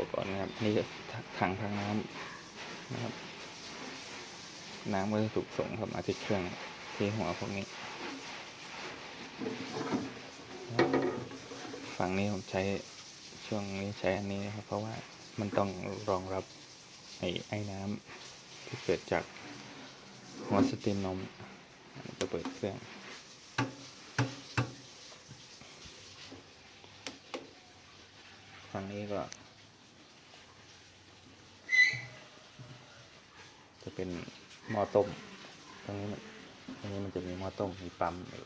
ปกรณ์นะครับนี่ถังทางน้ำนะครับ น้ำก็จะถูกส่งเข้ามาที่เครื่องที่หัวพวกนี้ ฝั่งนี้ผมใช้ช่วงนี้ใช้อันนี้นะครับ เพราะว่ามันต้องรองรับไอ้ไอ้น้ำที่เกิดจากหัวสตรีมนมจะเปิดเครื่องฝั่งนี้ก็ จะ เป็นหม้อต้ม ตรงนี้มันตรงนี้มันจะมีหม้อต้มมีปั๊มอยู่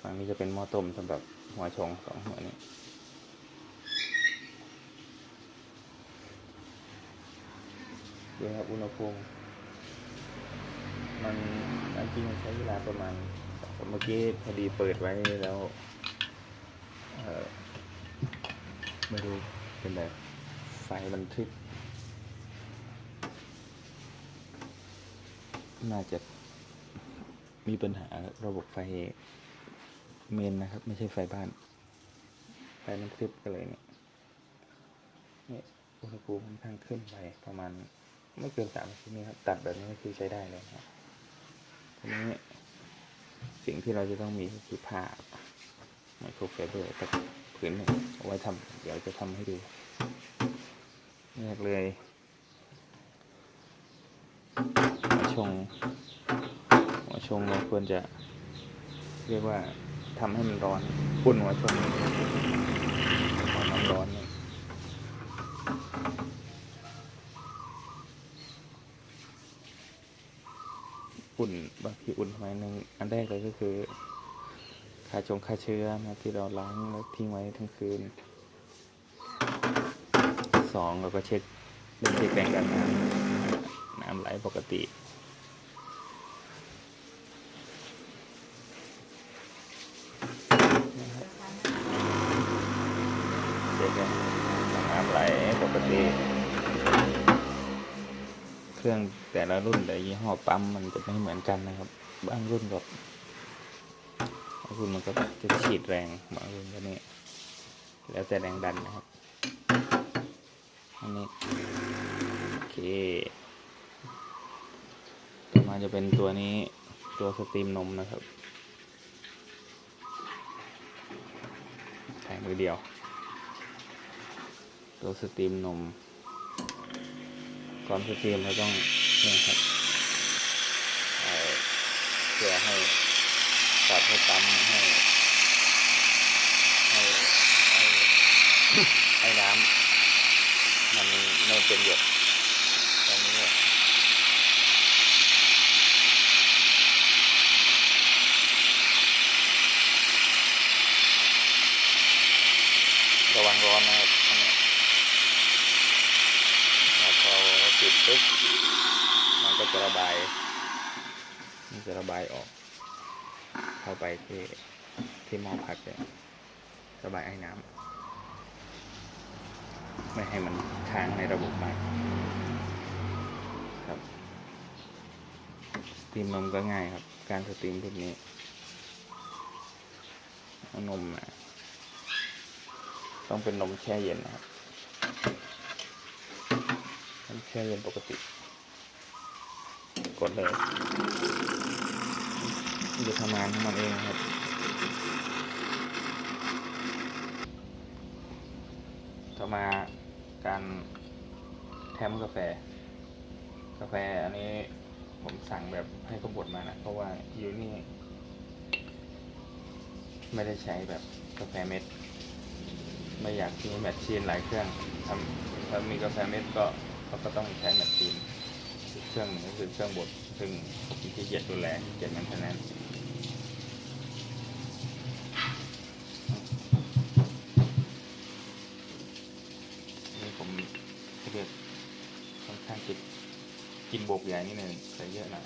ฝั่งนี้จะเป็นหม้อต้มสำหรับหัวชงสองหัวนี้ดูครับอุณหภูมิมันอันจริงใช้เวลาประมาณเมื่อกี้พอดีเปิดไว้แล้ว เออไม่รู้เป็นไรไฟมันทริ น่าจะมีปัญหาระบบไฟเมนนะครับ ไม่ใช่ไฟบ้าน ไฟมันทริปกันเลยเนี่ยเนี่ยอุณหภูมิค่อนข้างขึ้นไปประมาณไม่เกินสามนาทีนี้ครับ ตัดแบบนี้ก็คือใช้ได้เลยครับทีนี้สิ่งที่เราจะต้องมีก็คือผ้าไมโครไฟเบอร์ตักผืนหนึ่งเอาไว้ทำเดี๋ยวจะทำให้ดูแรกเลยหัว ชงหัวชงเราควรจะเรียกว่าทำให้มันร้อนปุ่นหัวชงพอมันร้อนเนี่ยอุ่นบางทีอุ่นทำไมหนึ่งอันแรกเลยก็คือฆ่าชงฆ่าเชื้อนะที่เราล้างแล้วทิ้งไว้ทั้งคืนสองเราก็เช็คเรื่องเช็คแรงดันน้ำน้ำไหลปกติ เช็คแรงน้ำไหลปกติ เค รื่องแต่ละรุ่นแต่ยี่ห้อปั๊มมันจะไม่เหมือนกันนะครับ บางรุ่นแบบบางรุ่นมันก็จะฉีดแรงบางรุ่นก็นี่แล้วแต่แรงดันนะครับอันนี้โอเคต่อมาจะเป็นตัวนี้ตัวสตรีมนมนะครับใช้มือเดียว ตัวสตรีมนม ก่อนสตรีมเราต้องเนี่ยครับเพื่อให้ปรับให้ปั๊มให้ให้ให้ให้น้ำมันไม่เป็นหยดตรงนี้ระวังร้อนนะครับอันเนี้ย แล้วพอ ปุ๊บมันก็จะระบาย มันจะระบายออก เข้าไปที่ที่หม้อพักเนี่ยระบายไอ้น้ำไม่ให้มันค้างในระบบมากครับสตรีมนมก็ง่ายครับ การสตรีมแบบนี้เอานมมาต้องเป็นนมแช่เย็นนะครับ แช่เย็นปกติ กดเลยจะทำงานของมันเองครับ ต่อมาการแถมกาแฟ กาแฟอันนี้ผมสั่งแบบให้เขาบดมานะเพราะว่าอยู่นี่ ไม่ได้ใช้แบบกาแฟเม็ด ไม่อยากที่แมชชีนหลายเครื่องทำถ้ามีกาแฟเม็ดก็ เขาก็ต้องใช้แมชชีนเครื่องหนึ่งก็คือเครื่องบดซึ่งมีที่เกียจดูแลเกียจมันเท่านั้นนี่ผมเรียกค่อนข้างกินกินบกใหญ่นิดนึงใส่เยอะหน่อย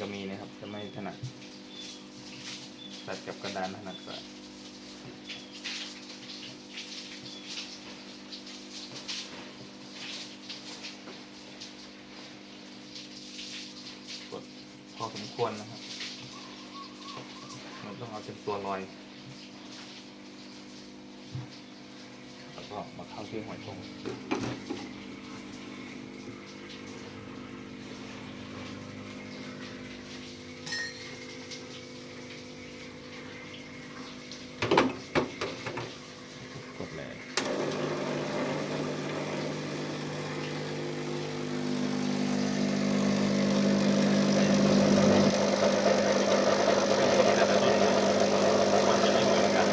ก็มีนะครับจะไม่ถนัดตัดกับกระดานถนัดกว่ากดพอสมควรนะครับ มันต้องเอาเป็นตัวลอย แล้วก็มาเข้าที่หัวชง กดเลย แต่ละรุ่นมันจะไม่เหมือนกัน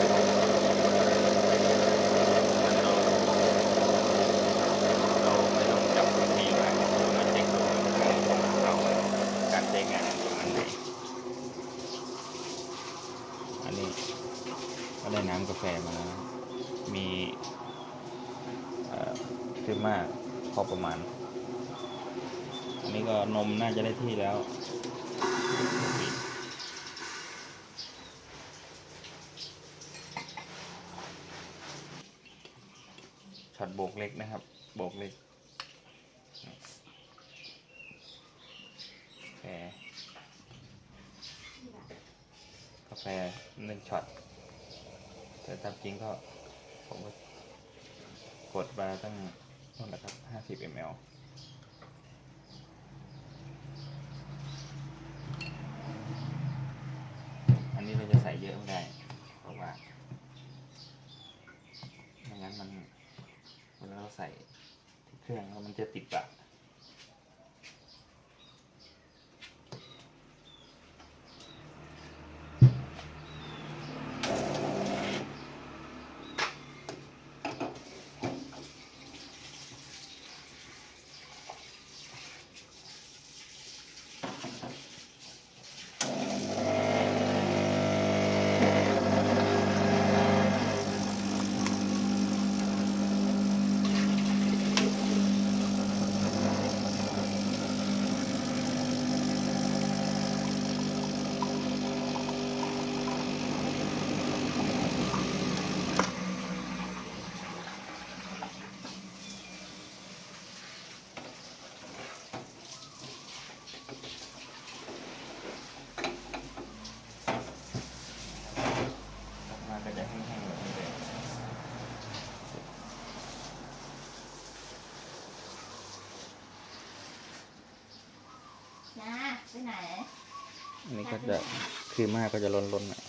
มันเราเราไม่ต้องจับพื้นที่มามาเช็คดูของเราการใช้งานตรงนั้นไหนอันนี้ก็ได้น้ำกาแฟมาแล้วนะมีเอ่อคือมากพอ ประมาณ อันนี้ก็นมน่าจะได้ที่แล้วช็อตโบกเล็กนะครับ โบกเล็กกาแฟกาแฟหนึ่งช็อต แต่ตามจริงก็ ผมก็กดมาตั้ง นั่นแหละครับห้าสิบ ml อันนี้เราจะใส่เยอะไม่ได้ เพราะว่าไม่งั้นมันเวลาเราใส่เครื่องแล้วมันจะติดปากออกมาก็จะแห้งๆแบบนี้เลย นะไปไหน อันนี้ก็จะคือมากก็จะล้นๆหน่อย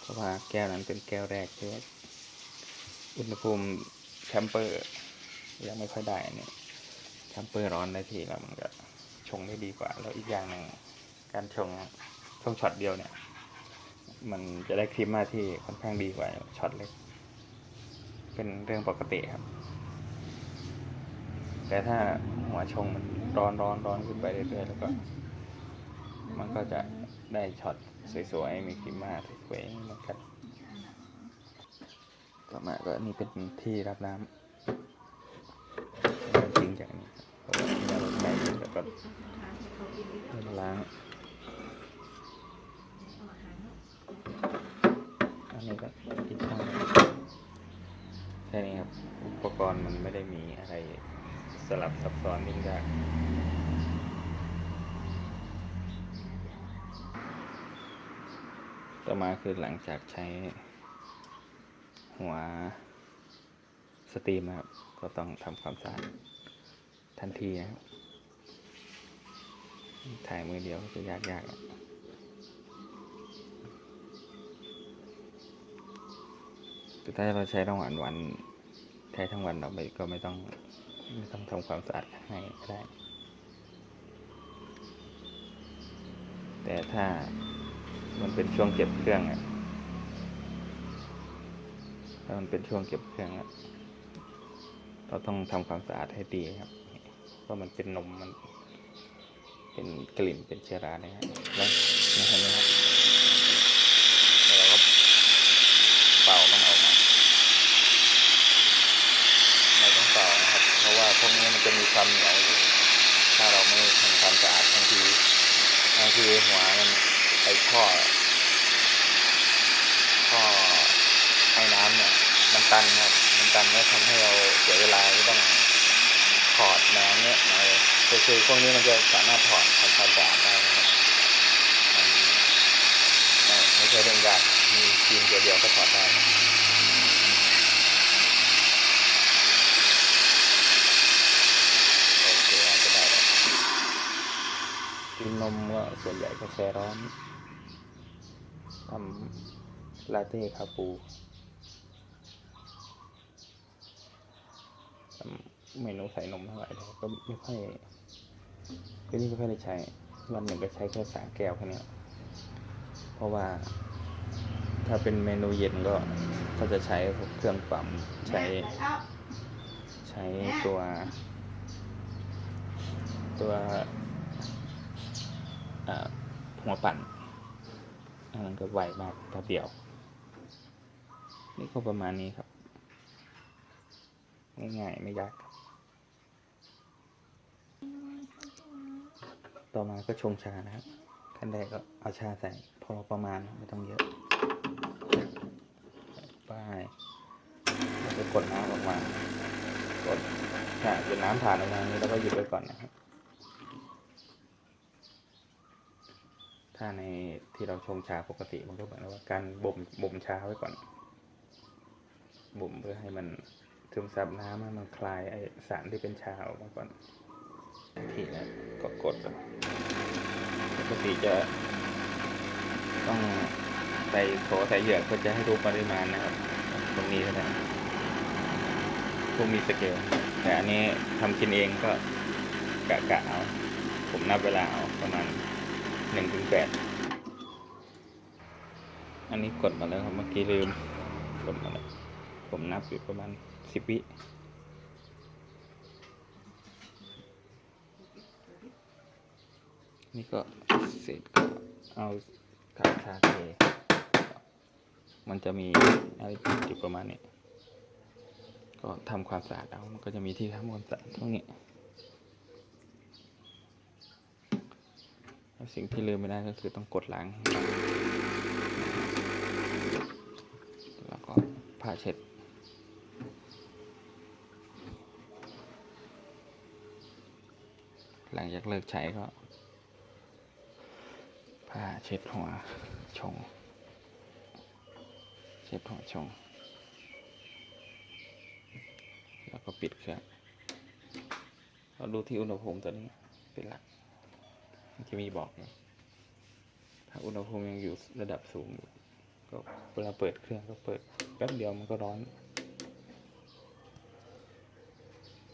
เพราะว่าแก้วนั้นเป็นแก้วแรกที่ว่าอุณหภูมิแชมเปอร์ ยังไม่ค่อยได้อันนี้แชมเปอร์ร้อนได้ทีแล้วมันก็ชงได้ดีกว่า แล้วอีกอย่างหนึ่งการชงชงช็อตเดียวเนี่ย มันจะได้ครีมมาที่ค่อนข้างดีกว่าช็อตเล็ก เป็นเรื่องปกติครับ แต่ถ้าหัวชงมัน ร้อนร้อนร้อนขึ้นไปเรื่อยๆแล้วก็ มันก็จะได้ช็อตสวยๆมีครีมมาสวยๆเหมือนกันต่อมาก็นี่เป็นที่รับน้ำเราทิ้งจากนี้ครับเพราะว่าที่เราใช้แล้วก็เอามาล้างอันนี้ก็อีกช่องแค่นี้ครับ อุปกรณ์มันไม่ได้มีอะไร สลับซับซ้อนยิ่งยากต่อมาคือหลังจากใช้หัวสตรีมครับ ก็ต้องทำความสะอาดทันทีนะครับ ถ่ายมือเดียวก็จะยากๆอะแต่ถ้าเราใช้ทั้งวันวัน ใช้ทั้งวันเราไม่ก็ไม่ต้อง ไม่ต้องทำความสะอาดข้างในก็ได้ แต่ถ้ามันเป็นช่วงเก็บเครื่องอะถ้ามันเป็นช่วงเก็บเครื่องอะเราต้องทำความสะอาดให้ดีครับ เพราะมันเป็นนมมัน เป็นกลิ่นเป็นเชื้อราเนี่ยฮะแล้วนี่เห็นไหมครับแล้วเราก็เป่ามันันจะมีความเหนียวอยู่ถ้าเราไม่ทำความสะอาดบางทีบางทีหัวมันไอท่อท่อไอ้น้ำเนี่ยมันตันครับมันตันแล้วทำให้เราเสียเวลาต้องถอดน้ำเนี่ยมาคือคือพวกนี้มันจะสามารถถอดทำความสะอาดได้นะครับมันไม่ใช่เรื่องยากมีทีมเดียวๆก็ถอดได้ นมก็ส่วนใหญ่กาแฟร้อนทำลาเต้คาปูทำเมนูใส่นมเท่าไหร่ก็ไม่ค่อยก็นี่ไม่ค่อยได้ใช้ วันหนึ่งก็ใช้แค่สามแก้วแค่นี้เพราะว่าถ้าเป็นเมนูเย็นก็ก็จะใช้เครื่องปั๊มใช้ ใช้ตัว ตัว หัวปั่นอันนั้นก็ไวมากแป๊บเดียว นี่ก็ประมาณนี้ครับ ง่ายๆไม่ยาก ต่อมาก็ชงชานะครับขั้นแรกก็เอาชาใส่พอประมาณไม่ต้องเยอะป้ายแล้วก็กดน้ำออกมากดถ้าเป็นน้ำผ่านออกมานี้เราก็หยุดไว้ก่อนนะครับ ถ้าในที่เราชงชาปกติมันก็เหมือนกับว่าการบ่มบ่มชาไว้ก่อน บ่มเพื่อให้มันซึมซับน้ำให้มันคลายไอสารที่เป็นชาออกมาก่อนทีนะก็กดก่อนปกติจะต้องใส่โถใส่เหยือกเพื่อจะให้รู้ปริมาณนะครับ ตรงนี้เท่านั้นพวกมีสเกลแต่อันนี้ทำกินเองก็กะกะเอา ผมนับเวลาเอาประมาณ หนึ่งถึงแปดอันนี้กดมาแล้วครับเมื่อกี้ลืม กดมาแล้ว ผมนับอยู่ประมาณสิบวินี่ก็เสร็จก็เอากาชาเทมันจะมีอะไรอยู่ประมาณนี้ ก็ทำความสะอาดเอา มันก็จะมีที่ทำความสะอาดตรงนี้แล้ว สิ่งที่ลืมไม่ได้ก็คือต้องกดล้างแล้วก็ผ้าเช็ดหลังจากเลิกใช้ก็ผ้าเช็ดหัวชง เช็ดหัวชง แล้วก็ปิดเครื่องเราดูที่อุณหภูมิตัวนี้เป็นหลัก จะมีบอกนะถ้าอุณหภูมิยังอยู่ระดับสูงอยู่ก็เวลาเปิดเครื่องก็เปิดแป๊บเดียวมันก็ร้อน